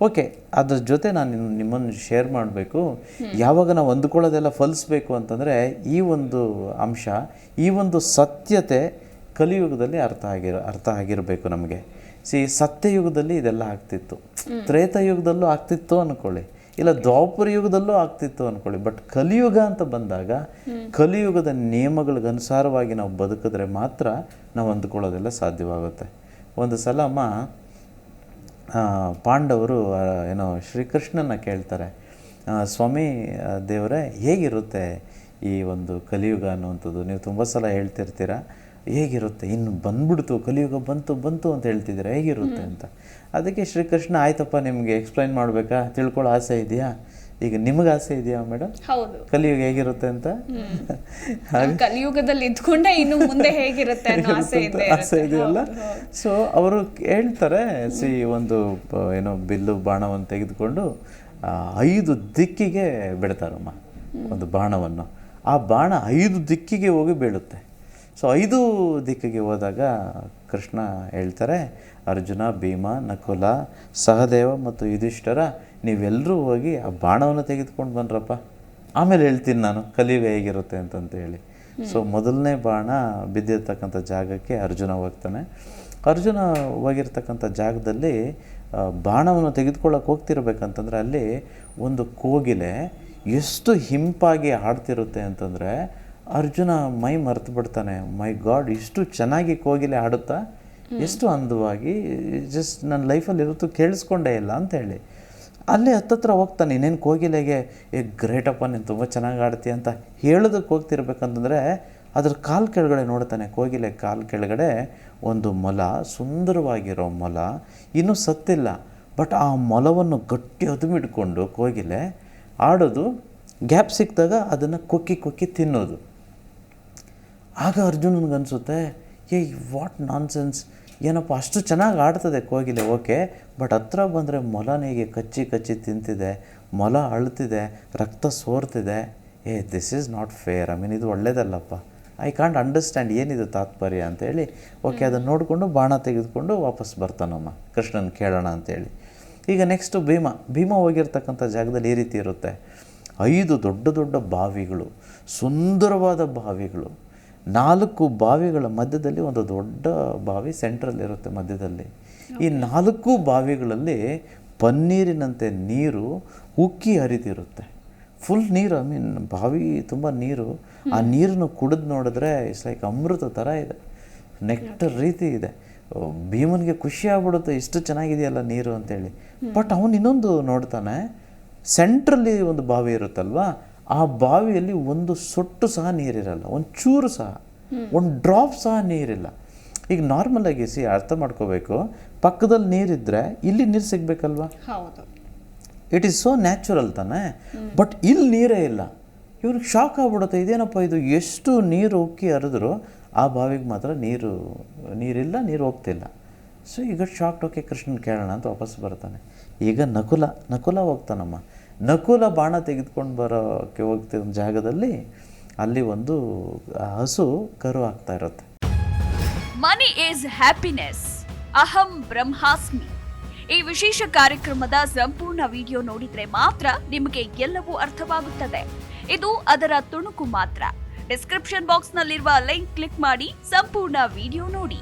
Okay ಅದ್ರ ಜೊತೆ ನಾನು ನಿಮ್- ನಿಮ್ಮನ್ನು ಶೇರ್ ಮಾಡಬೇಕು. ಯಾವಾಗ ನಾವು ಅಂದ್ಕೊಳ್ಳೋದೆಲ್ಲ ಫಲಿಸ್ಬೇಕು ಅಂತಂದರೆ ಈ ಒಂದು ಅಂಶ ಈ ಒಂದು ಸತ್ಯತೆ ಕಲಿಯುಗದಲ್ಲಿ ಅರ್ಥ ಆಗಿರೋ ಅರ್ಥ ಆಗಿರಬೇಕು ನಮಗೆ. ಸಿ ಸತ್ಯಯುಗದಲ್ಲಿ ಇದೆಲ್ಲ ಆಗ್ತಿತ್ತು. ತ್ರೇತಾಯುಗದಲ್ಲೂ ಆಗ್ತಿತ್ತು ಅಂದ್ಕೊಳ್ಳಿ ಇಲ್ಲ ದ್ವಾಪರ ಯುಗದಲ್ಲೂ ಆಗ್ತಿತ್ತು ಅಂದ್ಕೊಳ್ಳಿ ಬಟ್ ಕಲಿಯುಗ ಅಂತ ಬಂದಾಗ ಕಲಿಯುಗದ ನಿಯಮಗಳಿಗೆ ಅನುಸಾರವಾಗಿ ನಾವು ಬದುಕಿದ್ರೆ ಮಾತ್ರ ನಾವು ಅಂದ್ಕೊಳ್ಳೋದೆಲ್ಲ ಸಾಧ್ಯವಾಗುತ್ತೆ. ಒಂದು ಸಲ ಅಮ್ಮ ಪಾಂಡವರು ಏನೋ ಶ್ರೀಕೃಷ್ಣನ ಕೇಳ್ತಾರೆ ಸ್ವಾಮಿ ದೇವರೇ ಹೇಗಿರುತ್ತೆ ಈ ಒಂದು ಕಲಿಯುಗ ಅನ್ನುವಂಥದ್ದು? ನೀವು ತುಂಬ ಸಲ ಹೇಳ್ತಿರ್ತೀರ ಹೇಗಿರುತ್ತೆ? ಇನ್ನು ಬಂದ್ಬಿಡ್ತು ಕಲಿಯುಗ ಬಂತು ಬಂತು ಅಂತ ಹೇಳ್ತಿದ್ದೀರಾ ಹೇಗಿರುತ್ತೆ ಅಂತ? ಅದಕ್ಕೆ ಶ್ರೀಕೃಷ್ಣ ಆಯ್ತಪ್ಪ ನಿಮಗೆ ಎಕ್ಸ್ಪ್ಲೈನ್ ಮಾಡಬೇಕಾ? ತಿಳ್ಕೊಳ್ಳೋ ಆಸೆ ಇದೆಯಾ? ಈಗ ನಿಮಗೆ ಆಸೆ ಇದೆಯಾ ಮೇಡಮ್? ಹೌದು. ಕಲಿಯುಗ ಹೇಗಿರುತ್ತೆ ಅಂತ? ಕಲಿಯುಗದಲ್ಲಿ ಇದ್ಕೊಂಡೆ ಇನ್ನು ಮುಂದೆ ಹೇಗಿರುತ್ತೆ ಆಸೆ ಇದೆಯಲ್ಲ? ಸೊ ಅವರು ಹೇಳ್ತಾರೆ ಸಿ ಒಂದು ಏನೋ ಬಿಲ್ಲು ಬಾಣವನ್ನು ತೆಗೆದುಕೊಂಡು ಐದು ದಿಕ್ಕಿಗೆ ಬಿಡ್ತಾರಮ್ಮ ಒಂದು ಬಾಣವನ್ನು. ಆ ಬಾಣ ಐದು ದಿಕ್ಕಿಗೆ ಹೋಗಿ ಬೀಳುತ್ತೆ. ಸೊ ಐದು ದಿಕ್ಕಿಗೆ ಹೋದಾಗ ಕೃಷ್ಣ ಹೇಳ್ತಾರೆ ಅರ್ಜುನ ಭೀಮ ನಕುಲ ಸಹದೇವ ಮತ್ತು ಯುಧಿಷ್ಠರ ನೀವೆಲ್ಲರೂ ಹೋಗಿ ಆ ಬಾಣವನ್ನು ತೆಗೆದುಕೊಂಡು ಬಂದ್ರಪ್ಪ ಆಮೇಲೆ ಹೇಳ್ತೀನಿ ನಾನು ಕಲಿಯುಗ ಹೇಗಿರುತ್ತೆ ಅಂತಂತ ಹೇಳಿ ಸೊ ಮೊದಲನೇ ಬಾಣ ಬಿದ್ದಿರ್ತಕ್ಕಂಥ ಜಾಗಕ್ಕೆ ಅರ್ಜುನ ಹೋಗ್ತಾನೆ. ಅರ್ಜುನ ಹೋಗಿರ್ತಕ್ಕಂಥ ಜಾಗದಲ್ಲಿ ಬಾಣವನ್ನು ತೆಗೆದುಕೊಳ್ಳೋಕೆ ಹೋಗ್ತಿರ್ಬೇಕಂತಂದ್ರೆ ಅಲ್ಲಿ ಒಂದು ಕೋಗಿಲೆ ಎಷ್ಟು ಹಿಂಪಾಗಿ ಹಾಡ್ತಿರುತ್ತೆ ಅಂತಂದರೆ ಅರ್ಜುನ ಮೈ ಮರೆತು ಬಿಡ್ತಾನೆ. ಮೈ ಗಾಡ್ ಇಷ್ಟು ಚೆನ್ನಾಗಿ ಕೋಗಿಲೆ ಹಾಡುತ್ತಾ ಎಷ್ಟು ಅಂದವಾಗಿ ಜಸ್ಟ್ ನನ್ನ ಲೈಫಲ್ಲಿ ಇರುತ್ತೋ ಕೇಳಿಸ್ಕೊಂಡೇ ಇಲ್ಲ ಅಂತ ಹೇಳಿ ಅಲ್ಲಿ ಹತ್ತತ್ರ ಹೋಗ್ತಾನೆ, ಇನ್ನೇನು ಕೋಗಿಲೆಗೆ? ಏ ಗ್ರೇಟಪ್ಪ ನೀನು ತುಂಬ ಚೆನ್ನಾಗಿ ಆಡ್ತೀಯ ಅಂತ ಹೇಳೋದಕ್ಕೆ ಹೋಗ್ತಿರ್ಬೇಕಂತಂದರೆ ಅದ್ರ ಕಾಲು ಕೆಳಗಡೆ ನೋಡ್ತಾನೆ, ಕೋಗಿಲೆ ಕಾಲು ಕೆಳಗಡೆ ಒಂದು ಮೊಲ, ಸುಂದರವಾಗಿರೋ ಮೊಲ, ಇನ್ನೂ ಸತ್ತಿಲ್ಲ. ಬಟ್ ಆ ಮೊಲವನ್ನು ಗಟ್ಟಿ ಹದುಮಿಡ್ಕೊಂಡು ಕೋಗಿಲೆ ಆಡೋದು, ಗ್ಯಾಪ್ ಸಿಕ್ಕಿದಾಗ ಅದನ್ನು ಕೊಕ್ಕಿ ಕೊಕ್ಕಿ ತಿನ್ನೋದು. ಆಗ ಅರ್ಜುನನಿಗನ್ಸುತ್ತೆ ಏ ವಾಟ್ ನಾನ್ಸೆನ್ಸ್ ಏನಪ್ಪ ಅಷ್ಟು ಚೆನ್ನಾಗಿ ಆಡ್ತದೆ ಕೋಗಿಲೆ ಓಕೆ. ಬಟ್ ಹತ್ರ ಬಂದರೆ ಮೊಲನಿಗೆ ಕಚ್ಚಿ ಕಚ್ಚಿ ತಿಂತಿದೆ ಮೊಲ ಅಳ್ತಿದೆ ರಕ್ತ ಸೋರ್ತಿದೆ. ಏ this is not fair I mean ಇದು ಒಳ್ಳೇದಲ್ಲಪ್ಪ. ಐ ಕಾಂಟ್ ಅಂಡರ್ಸ್ಟ್ಯಾಂಡ್ ಏನಿದು ತಾತ್ಪರ್ಯ ಅಂತೇಳಿ. ಓಕೆ ಅದನ್ನು ನೋಡಿಕೊಂಡು ಬಾಣ ತೆಗೆದುಕೊಂಡು ವಾಪಸ್ ಬರ್ತಾನಮ್ಮ ಕೃಷ್ಣನ ಕೇಳೋಣ ಅಂತೇಳಿ. ಈಗ ನೆಕ್ಸ್ಟು ಭೀಮ. ಭೀಮ ಹೋಗಿರ್ತಕ್ಕಂಥ ಜಾಗದಲ್ಲಿ ಈ ರೀತಿ ಇರುತ್ತೆ. ಐದು ದೊಡ್ಡ ದೊಡ್ಡ ಬಾವಿಗಳು ಸುಂದರವಾದ ಬಾವಿಗಳು. ನಾಲ್ಕು ಬಾವಿಗಳ ಮಧ್ಯದಲ್ಲಿ ಒಂದು ದೊಡ್ಡ ಬಾವಿ ಸೆಂಟ್ರಲ್ಲಿ ಇರುತ್ತೆ ಮಧ್ಯದಲ್ಲಿ. ಈ ನಾಲ್ಕು ಬಾವಿಗಳಲ್ಲಿ ಪನ್ನೀರಿನಂತೆ ನೀರು ಉಕ್ಕಿ ಹರಿದಿರುತ್ತೆ. ಫುಲ್ ನೀರು ಐ ಮೀನ್ ಬಾವಿ ತುಂಬ ನೀರು. ಆ ನೀರನ್ನು ಕುಡಿದು ನೋಡಿದ್ರೆ ಇಟ್ಸ್ ಲೈಕ್ ಅಮೃತ ಥರ ಇದೆ. ನೆಕ್ಟರ್ ರೀತಿ ಇದೆ. ಭೀಮನಿಗೆ ಖುಷಿ ಆಗ್ಬಿಡುತ್ತೆ ಇಷ್ಟು ಚೆನ್ನಾಗಿದೆಯಲ್ಲ ನೀರು ಅಂತೇಳಿ. ಬಟ್ ಅವನು ಇನ್ನೊಂದು ನೋಡ್ತಾನೆ ಸೆಂಟ್ರಲ್ಲಿ ಒಂದು ಬಾವಿ ಇರುತ್ತಲ್ವಾ? ಆ ಬಾವಿಯಲ್ಲಿ ಒಂದು ಸೊಟ್ಟು ಸಹ ನೀರಿರಲ್ಲ ಒಂದು ಚೂರು ಸಹ ಒಂದು ಡ್ರಾಪ್ ಸಹ ನೀರಿಲ್ಲ. ಈಗ ನಾರ್ಮಲ್ ಆಗಿ ಸಿ ಅರ್ಥ ಮಾಡ್ಕೋಬೇಕು ಪಕ್ಕದಲ್ಲಿ ನೀರಿದ್ರೆ ಇಲ್ಲಿ ನೀರು ಸಿಗ್ಬೇಕಲ್ವಾ? ಇಟ್ ಈಸ್ ಸೋ ನ್ಯಾಚುರಲ್ ತಾನೇ? ಬಟ್ ಇಲ್ಲಿ ನೀರೇ ಇಲ್ಲ. ಇವ್ರಿಗೆ ಶಾಕ್ ಆಗ್ಬಿಡುತ್ತೆ ಇದೇನಪ್ಪ ಇದು? ಎಷ್ಟು ನೀರು ಉಕ್ಕಿ ಹರಿದ್ರು ಆ ಬಾವಿಗೆ ಮಾತ್ರ ನೀರು ನೀರಿಲ್ಲ ನೀರು ಹೋಗ್ತಿಲ್ಲ ಸೊ ಈಗ ಶಾಕ್ ಓಕೆ ಕೃಷ್ಣನ್ ಕೇಳೋಣ ಅಂತ ವಾಪಸ್ ಬರ್ತಾನೆ. ಈಗ ನಕುಲ ನಕುಲ ಹೋಗ್ತಾನಮ್ಮ. ನಕುಲ ಬಾಣ ತೆಗೆದುಕೊಂಡು ಬರೋಕ್ಕೆ ಹೋಗ್ತಿರೋ ಜಾಗದಲ್ಲಿ ಅಲ್ಲಿ ಒಂದು ಹಸು ಕರು ಆಗ್ತಾ ಇರುತ್ತೆ. ಮನಿ ಈಸ್ ಹ್ಯಾಪಿನೆಸ್ ಅಹಂ ಬ್ರಹ್ಮಾಸ್ಮಿ. ಈ ವಿಶೇಷ ಕಾರ್ಯಕ್ರಮದ ಸಂಪೂರ್ಣ ವಿಡಿಯೋ ನೋಡಿದ್ರೆ ಮಾತ್ರ ನಿಮಗೆ ಎಲ್ಲವೂ ಅರ್ಥವಾಗುತ್ತದೆ. ಇದು ಅದರ ತುಣುಕು ಮಾತ್ರ. ಡಿಸ್ಕ್ರಿಪ್ಷನ್ ಬಾಕ್ಸ್ನಲ್ಲಿರುವ ಲಿಂಕ್ ಕ್ಲಿಕ್ ಮಾಡಿ ಸಂಪೂರ್ಣ ವಿಡಿಯೋ ನೋಡಿ.